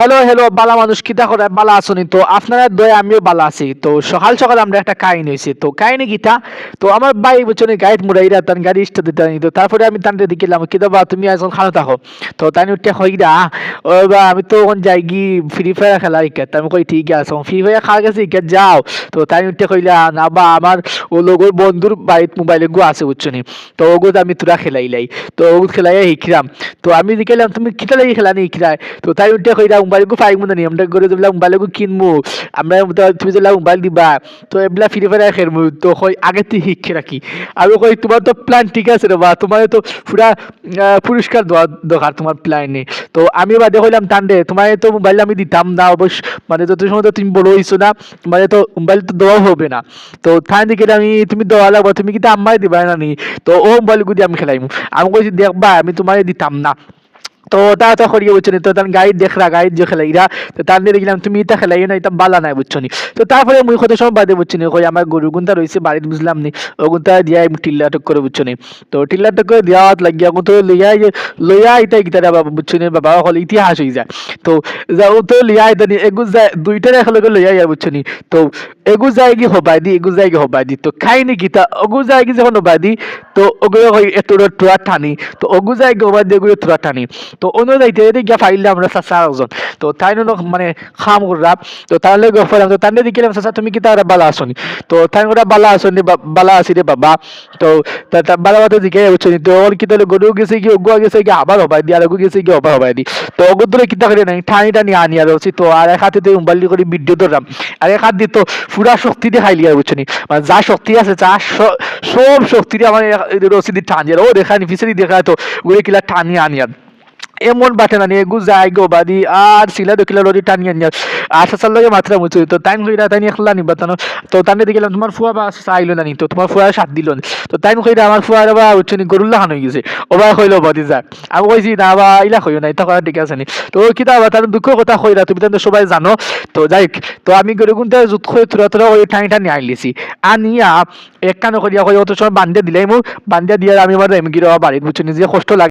Hello hello বালা মানুষ কিতা করে বালা আসনি তো আপনারা দয়ে, আমিও বালা আছি। তো সকাল সকাল আমরা একটা কাহিনী হয়েছে। তো কাহিনী গীতা তো? আমার বাই বছনে গাইড মুড়াইরা তার গাড়ি ইষ্ট দিতে তো তারপরে আমি তান্ডে দিলাম কিতা বা তুমি এখন খানো থাকো। তো তাই উঠে হইরা ও বা, আমি তো ওখান যাই গি ফ্রি ফায়ার খেলা ইকে। আমি কই, ঠিক আছে ফ্রি ফায়ার খাওয়া গেছে ইকে, যাও। তো তাই উঠে কইলা না বা, আমার ও লগর বন্ধুর বাড়িত মোবাইলে গো আছে বুঝছনি তো ওগুত আমি তোরা খেলাইলাই তো ওগুত খেলাই শিখিলাম। তো আমি দেখিলাম, তুমি কিতা লাগি খেলা নি শিখিলাই তো তাই উঠে কইরা মোবাইল গু পাইমু না নি আমরা করে দিলা মোবাইল গু কিনমু, আমরা তুমি যেলা মোবাইল দিবা, তো এবেলা ফ্রি ফায়ার খেলমু, তো কই আগে তুই শিখে রাখি আমি কই তোমার তো প্ল্যান ঠিক আছে রে বা তোমার তো পুরা পুরস্কার দেওয়া দরকার তোমার প্ল্যানে তো আমি বাদে কইলাম টান্ডে তোমার তো মোবাইল আমি দিতাম না অবশ্য মানে যত সময় তো তুমি বড় হইছো না মানে তো মোবাইল তো দেওয়া হবে না। তো তাই দিকে আমি, তুমি দেওয়া লাগবো, তুমি কিন্তু আমায় দিবা না নি তো ও মোবাইল গুদি আমি খেলাইম। আমি কইছি দেখবা আমি তোমার দিতাম না। তো ওটা তো করিয়ে বুঝছ তো তার গাইড দেখরা গাইড যে খেলাইরা, তো তার নিয়ে দেখলাম তুমি এটা খেলাই না, এটা বালা নাই বুঝছ তো তারপরে মুই কত সময় বাদে বুঝছ নি, কই আমার গরু গুন্তা রয়েছে বাড়িতে বুঝলাম নি, ও গুন্তা দিয়া টিল্লা টক করে বুঝছ নি। তো টিল্লা টক করে দেওয়া লাগিয়া তো লইয়া লইয়া এটা গিটারে বাবা বুঝছ নি, বাবা হল ইতিহাস হয়ে যায়। তো যাও তো লিয়া এটা নি, এগু যায়, দুইটার একেলগে লইয়া ইয়ার বুঝছ নি। তো এগু যায় কি হবাই দি, এগু যায় কি হবাই দি, তো খাইনি গীতা, অগু যায় কি যখন হবাই দি তো ওগুলো হয় এত তোরা টানি। তো অগু যায় কি হবাই দি এগুলো তোরা টানি। তো অন্য যাইতে এদিকে গিয়া ফাইলে আমরা চাচা একজন। তো তাই মানে খাম করলাম তো তাহলে গফলাম তো তান্ডে দিকে চাচা, তুমি কি তারা বালা আসনি তো তাই ওরা বালা আসনি বালা আসি রে বাবা। তো বালা বাতে দিকে বুঝছি তো ওর কি তাহলে গরু গেছে কি ওগুয়া গেছে কি, আবার হবাই দি, আর ওগু গেছে কি, আবার হবাই দি। তো ওগু ধরে কিতা করে নাই ঠানি টানি আনি আর হচ্ছে তো আর এক হাতে তো মোবাইল করে ভিডিও ধরলাম। আর এক হাত দিয়ে তো পুরা শক্তি দিয়ে খাইলি আর বুঝছি মানে যা শক্তি আছে, যা সব শক্তি দিয়ে আমার রসিদি টানি আর ও দেখানি ফিসেরি দেখা তো ওই কিলা টানি আনি আর এমন বাটে না, নিয়ে গুজাই গো বাদি আর সিলা দকিলা লরি টানিয়ে নিয়ে। আর সাসার লগে মাত্রা তো তাইন কইরা তাইন একলা নিবা তানো তো তানে দেখিলাম তোমার ফুয়া বা চাইলো না নি। তো তোমার ফুয়া সাত দিল না। তো তাইন কইরা আমার ফুয়া বা উচ্চনি গরুল্লা খান হয়ে গেছে। ওবা কইলো বাদি যা। আমি কইছি, না বা, ইলা কইও না, এটা করা ঠিক আছে নি। তো কিতা বা, তার দুঃখ কথা কইরা তুমি তো সবাই জানো। তো যাই তো আমি গরু গুনতে জুত কই তুরা তুরা ওই ঠাই ঠাই আইলিছি। আনিয়া এক কানো করিয়া কই অত সময় বান্ধে দিলাই মু। বান্ধে দিয়া আমি আমার এমগির বাড়িত বুঝছ যে কষ্ট লাগে।